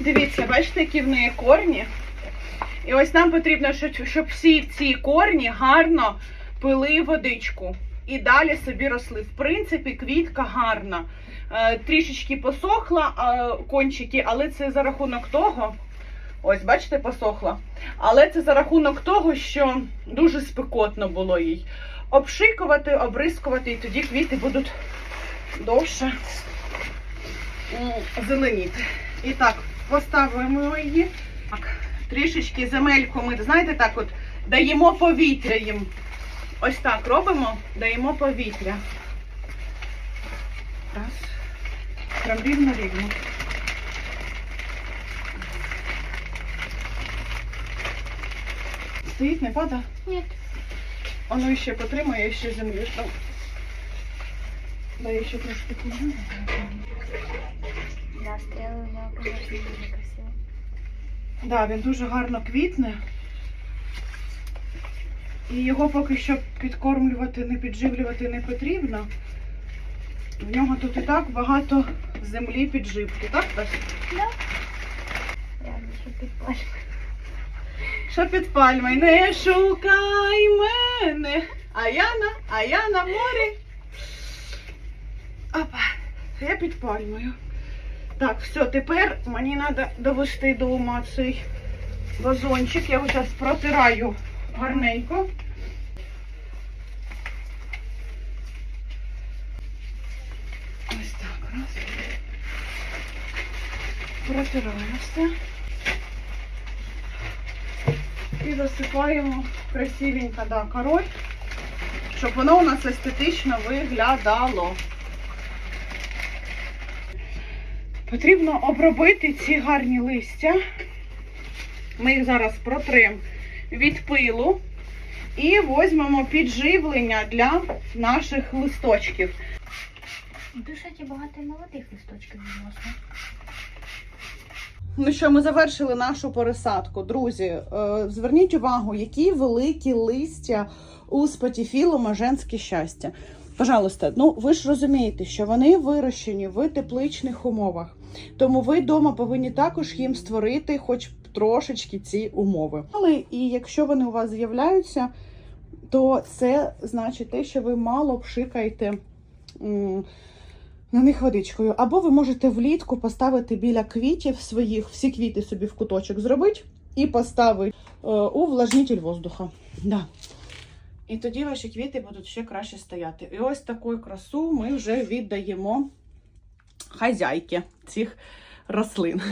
Дивіться, бачите, які в неї корні. І ось нам потрібно, щоб, всі ці корні гарно пили водичку. І далі собі росли. В принципі, квітка гарна. Е, трішечки посохла е, кончики, але це за рахунок того. Ось, бачите, посохла. Але це за рахунок того, що дуже спекотно було їй. Обшикувати, обрискувати, і тоді квіти будуть довше зеленіти. І так, поставимо її. Так, трішечки земельку ми, знаєте, так от даємо повітря їм. Ось так робимо, даємо повітря. Раз. Прям рівно-рівно. Стоїть, не пада? Нет. Воно ще потримає, ще землю. Дай ще трошки поможу. Да, стрелы у конечно, дуже красиво. Да, він дуже гарно квітне. І його поки що підкормлювати, не підживлювати не потрібно. В нього тут і так багато землі підживки, так? Тась? Да. Еще підпалює. Що під пальмою? Не шукай мене. А я на, а я на морі. Опа, я під пальмою. Так, все, тепер мені треба довести до ума цей вазончик. Я зараз протираю гарненько. Ось так, раз. Протираємо все. І засипаємо красивенько, да, король, щоб воно у нас естетично виглядало. Потрібно обробити ці гарні листя. Ми їх зараз протримо від пилу і візьмемо підживлення для наших листочків. Кстати, багато молодих листочків відносно. Ну що, ми завершили нашу пересадку. Друзі, е, зверніть увагу, які великі листя у спатіфілу Моженське щастя. Пожалуйста, ну ви ж розумієте, що вони вирощені в тепличних умовах. Тому ви вдома повинні також їм створити хоч трошечки ці умови. Але і якщо вони у вас з'являються, то це значить те, що ви мало пшикаєте на них водичкою. Або ви можете влітку поставити біля квітів своїх, всі квіти собі в куточок зробити і поставити е, у влажнитель воздуха. Да. І тоді ваші квіти будуть ще краще стояти. І ось таку красу ми вже віддаємо хазяйки цих рослин.